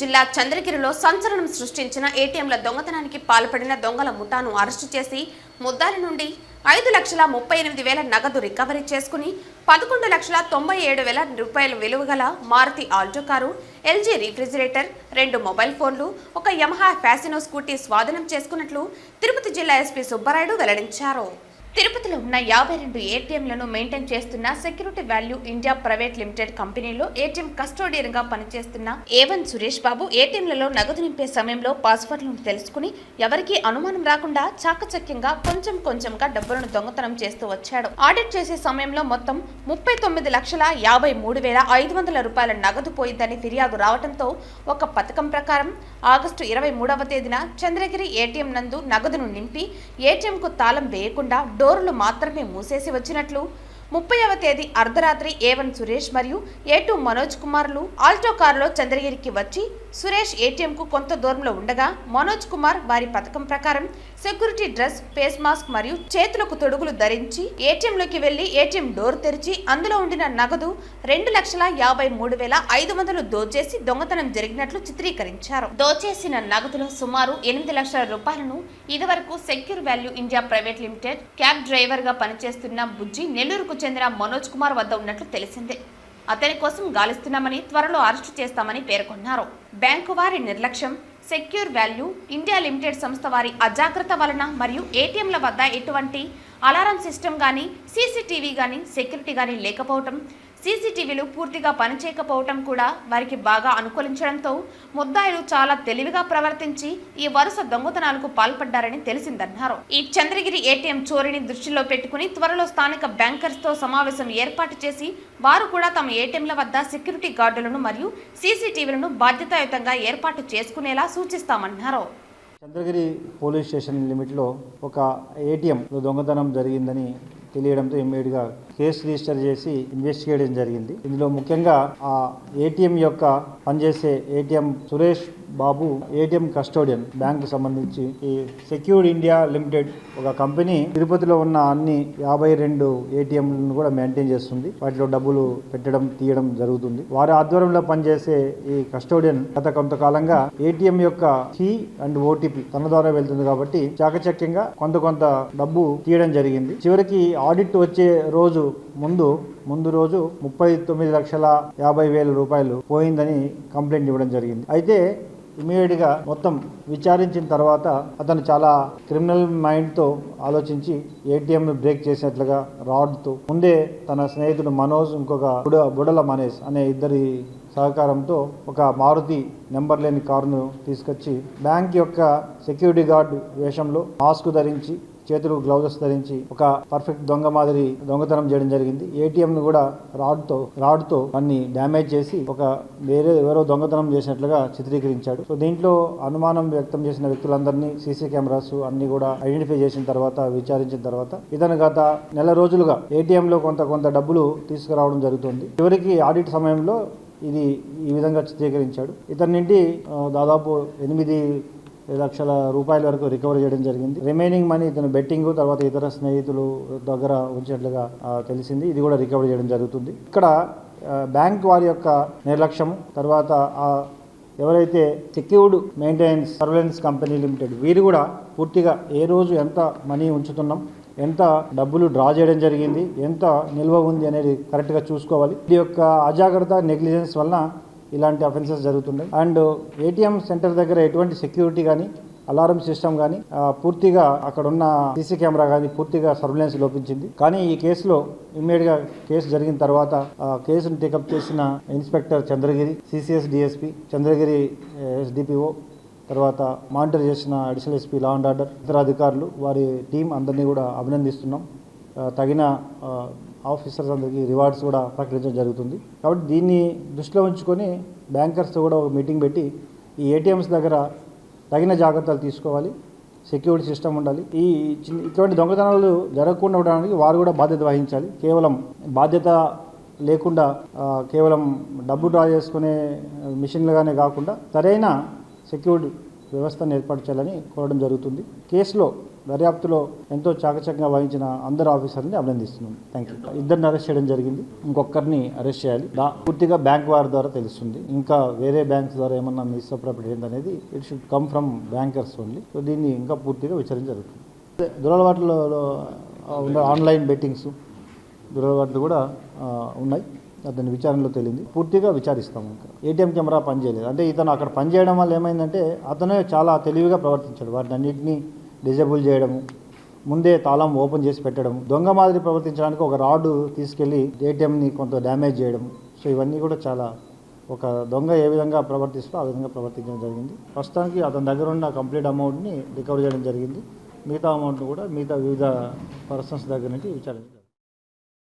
జిల్లా చంద్రగిరిలో సంచలనం సృష్టించిన ఏటీఎంల దొంగతనానికి పాల్పడిన దొంగల ముఠాను అరెస్టు చేసి ముద్దాల నుండి ఐదు లక్షల ముప్పై ఎనిమిది వేల నగదు రికవరీ చేసుకుని పదకొండు లక్షల తొంభై ఏడు వేల రూపాయల విలువ గల Maruti Alto car LG refrigerator రెండు మొబైల్ ఫోన్లు ఒక యమహా ఫ్యాసినో స్కూటీ స్వాధీనం చేసుకున్నట్లు తిరుపతి జిల్లా ఎస్పీ సుబ్బారాయుడు వెల్లడించారు. తిరుపతిలో ఉన్న యాభై రెండు ఏటీఎంలను మెయింటైన్ చేస్తున్న security value India private limited కంపెనీలో ఏటీఎం కస్టోడియన్గా పనిచేస్తున్న ఏవన్ సురేష్ బాబు ఏటీఎంలలో నగదు నింపే సమయంలో పాస్వర్డ్లను తెలుసుకుని ఎవరికీ అనుమానం రాకుండా చాకచక్యంగా కొంచెం కొంచెంగా డబ్బులను దొంగతనం చేస్తూ వచ్చాడు. ఆడిట్ చేసే సమయంలో మొత్తం ముప్పై తొమ్మిది లక్షల యాభై మూడు వేల ఐదు వందల రూపాయల నగదు పోయిందని ఫిర్యాదు రావడంతో ఒక పథకం ప్రకారం ఆగస్టు ఇరవై మూడవ తేదీన చంద్రగిరి ఏటీఎం నందు నగదును నింపి ఏటీఎంకు తాళం వేయకుండా డోర్లు మాత్రమే మూసేసి వచ్చినట్లు ముప్పైవ తేదీ అర్ధరాత్రి ఏవన్ సురేష్ మరియు ఏ టూ మనోజ్ కుమార్లు. ఆల్టో కారులో చంద్రగిరికి వచ్చి సురేష్ ఏటీఎంకు కొంత దూరంలో ఉండగా మనోజ్ కుమార్ వారి పథకం ప్రకారం సెక్యూరిటీ డ్రెస్ ఫేస్ మాస్క్ మరియు చేతులకు తొడుగులు ధరించి ఏటీఎంలోకి వెళ్ళి ఏటీఎం డోర్ తెరిచి అందులో ఉండిన నగదు రెండు లక్షల యాభై మూడు వేల ఐదు వందలు దోచేసి దొంగతనం జరిగినట్లు చిత్రీకరించారు. దోచేసిన నగదులో సుమారు ఎనిమిది లక్షల రూపాయలను ఇదివరకు secure value India private limited cab డ్రైవర్గా పనిచేస్తున్న బుజ్జి నెల్లూరుకు చెందిన మనోజ్ కుమార్ వద్ద ఉన్నట్లు తెలిసిందే. అతని కోసం గాలిస్తున్నామని త్వరలో అరెస్టు చేస్తామని పేర్కొన్నారు. బ్యాంకు వారి నిర్లక్ష్యం సెక్యూర్ వాల్యూ ఇండియా లిమిటెడ్ సంస్థ వారి అజాగ్రత్త వలన మరియు ఏటీఎంల వద్ద ఎటువంటి అలారం సిస్టమ్ కానీ సీసీటీవీ కానీ సెక్యూరిటీ కానీ లేకపోవటం సీసీటీవీలు పూర్తిగా పనిచేయకపోవటం కూడా వారికి బాగా అనుకూలించడంతో ముద్దాయిలు చాలా తెలివిగా ప్రవర్తించి ఈ వరుస దొంగతనాలకు పాల్పడ్డారని తెలిసిందన్నారు. ఈ చంద్రగిరి ఏటీఎం చోరీని దృష్టిలో పెట్టుకుని త్వరలో స్థానిక బ్యాంకర్స్తో సమావేశం ఏర్పాటు చేసి వారు కూడా తమ ఏటీఎంల వద్ద సెక్యూరిటీ గార్డులను మరియు సీసీటీవీలను బాధ్యతాయుతంగా ఏర్పాటు చేసుకునేలా సూచిస్తామన్నారు. చంద్రగిరి పోలీస్ స్టేషన్ లిమిట్లో ఒక ఏటీఎం దొంగతనం జరిగిందని తెలియడంతో ఇమ్మీడియట్గా కేసు రిజిస్టర్ చేసి ఇన్వెస్ట్ చేయడం జరిగింది. ఇందులో ముఖ్యంగా ఆ ఏటీఎం యొక్క పనిచేసే ATM Suresh Babu ATM custodian bank సంబంధించి ఈ సెక్యూర్డ్ ఇండియా లిమిటెడ్ ఒక కంపెనీ తిరుపతిలో ఉన్న అన్ని యాభై రెండు ఏటీఎంలను కూడా మెయింటైన్ చేస్తుంది. వాటిలో డబ్బులు పెట్టడం తీయడం జరుగుతుంది. వారి ఆధ్వర్యంలో పనిచేసే ఈ కస్టోడియన్ గత కొంతకాలంగా ఏటీఎం యొక్క కీ అండ్ ఓటీపీ తన ద్వారా వెళ్తుంది కాబట్టి చాకచక్యంగా కొంత కొంత డబ్బు తీయడం జరిగింది. చివరికి ఆడిట్ వచ్చే రోజు ముందు ముందు రోజు ముప్పై తొమ్మిది లక్షల యాభై వేల రూపాయలు పోయిందని కంప్లైంట్ ఇవ్వడం జరిగింది. అయితే ఇమీడియట్గా మొత్తం విచారించిన తర్వాత అతను చాలా క్రిమినల్ మైండ్తో ఆలోచించి ఏటీఎంను బ్రేక్ చేసినట్లుగా రాడ్తో ముందే తన స్నేహితుడు మనోజ్ ఇంకొక బుడ బుడల మనేష్ అనే ఇద్దరి సహకారంతో ఒక మారుతి నెంబర్ లేని కారును తీసుకొచ్చి బ్యాంక్ యొక్క సెక్యూరిటీ గార్డ్ వేషంలో మాస్క్ ధరించి చేతులు గ్లౌజెస్ ధరించి ఒక పర్ఫెక్ట్ దొంగ మాదిరి దొంగతనం చేయడం జరిగింది. ఏటీఎం ను కూడా రాడ్తో రాడ్తో అన్ని డ్యామేజ్ చేసి ఒక వేరే ఎవరో దొంగతనం చేసినట్లుగా చిత్రీకరించాడు. సో దీంట్లో అనుమానం వ్యక్తం చేసిన వ్యక్తులందరినీ సీసీ కెమెరాస్ అన్ని కూడా ఐడెంటిఫై చేసిన తర్వాత విచారించిన తర్వాత ఇతను గత నెల రోజులుగా ఏటీఎం లో కొంత కొంత డబ్బులు తీసుకురావడం జరుగుతుంది. చివరికి ఆడిట్ సమయంలో ఇది ఈ విధంగా చిత్రీకరించాడు. ఇతని నుండి దాదాపు ఎనిమిది లక్షల రూపాయల వరకు రికవర్ చేయడం జరిగింది. రిమైనింగ్ మనీ ఇతను బెట్టింగ్ తర్వాత ఇతర స్నేహితులు దగ్గర ఉంచినట్లుగా తెలిసింది. ఇది కూడా రికవర్ చేయడం జరుగుతుంది. ఇక్కడ బ్యాంక్ వారి యొక్క నిర్లక్ష్యం తర్వాత ఆ ఎవరైతే secured maintenance surveillance company limited వీరు కూడా పూర్తిగా ఏ రోజు ఎంత మనీ ఉంచుతున్నాం ఎంత డబ్బులు డ్రా చేయడం జరిగింది ఎంత నిల్వ ఉంది అనేది కరెక్ట్గా చూసుకోవాలి. ఇది యొక్క అజాగ్రత్త నెగ్లిజెన్స్ వలన ఇలాంటి అఫెన్సెస్ జరుగుతున్నాయి అండ్ ఏటీఎం సెంటర్ దగ్గర ఎటువంటి సెక్యూరిటీ కానీ అలారం సిస్టమ్ కానీ పూర్తిగా అక్కడ ఉన్న సీసీ కెమెరా కానీ పూర్తిగా సర్వేలెన్స్ లోపించింది. కానీ ఈ కేసులో ఇమ్మీడియట్గా కేసు జరిగిన తర్వాత కేసును టేకప్ చేసిన inspector Chandragiri CCS DSP Chandragiri SDPO తర్వాత మానిటర్ చేసిన additional SP law and order ఇతర అధికారులు వారి టీం అందరినీ కూడా అభినందిస్తున్నాం. తగిన ఆఫీసర్స్ అందరికీ రివార్డ్స్ కూడా ప్రకటించడం జరుగుతుంది. కాబట్టి దీన్ని దృష్టిలో ఉంచుకొని బ్యాంకర్స్తో కూడా ఒక మీటింగ్ పెట్టి ఈ ఏటీఎంస్ దగ్గర తగిన జాగ్రత్తలు తీసుకోవాలి. సెక్యూరిటీ సిస్టమ్ ఉండాలి. ఈ చిన్న ఇటువంటి దొంగతనాలు జరగకుండా ఉండడానికి వారు కూడా బాధ్యత వహించాలి. కేవలం బాధ్యత లేకుండా కేవలం డబ్బు డ్రా చేసుకునే మిషన్లుగానే కాకుండా సరైన సెక్యూరిటీ వ్యవస్థను ఏర్పాటు చేయాలని కోరడం జరుగుతుంది. కేసులో దర్యాప్తులో ఎంతో చాకచక్యంగా వహించిన అందరు ఆఫీసర్ని అభినందిస్తున్నాం. థ్యాంక్ యూ ఇద్దరిని అరెస్ట్ చేయడం జరిగింది. ఇంకొకరిని అరెస్ట్ చేయాలి. దా పూర్తిగా బ్యాంక్ వారి ద్వారా తెలుస్తుంది. ఇంకా వేరే బ్యాంక్స్ ద్వారా ఏమన్నా మిస్అప్రాపర్టీ అనేది it should come from bankers only so దీన్ని ఇంకా పూర్తిగా విచారణ జరుగుతుంది. దురలవాట్లలో ఉన్న ఆన్లైన్ బెట్టింగ్స్ దురలవాట్లు కూడా ఉన్నాయి. అతని విచారణలో తేలింది. పూర్తిగా విచారిస్తాము ఇంకా. ఏటీఎం కెమెరా పనిచేయలేదు. అంటే ఇతను అక్కడ పనిచేయడం వల్ల ఏమైందంటే అతనే చాలా తెలివిగా ప్రవర్తించాడు. వాటిని అన్నింటినీ డిజేబుల్ చేయడము ముందే తాళం ఓపెన్ చేసి పెట్టడం దొంగ మాదిరి ప్రవర్తించడానికి ఒక రాడ్ తీసుకెళ్ళి ఏటీఎంని కొంత డ్యామేజ్ చేయడం. సో ఇవన్నీ కూడా చాలా ఒక దొంగ ఏ విధంగా ప్రవర్తిస్తో ఆ విధంగా ప్రవర్తించడం జరిగింది. ప్రస్తుతానికి అతని దగ్గర ఉన్న కంప్లీట్ అమౌంట్ని రికవర్ చేయడం జరిగింది. మిగతా అమౌంట్ను కూడా మిగతా వివిధ పర్సన్స్ దగ్గర నుంచి విచారించారు.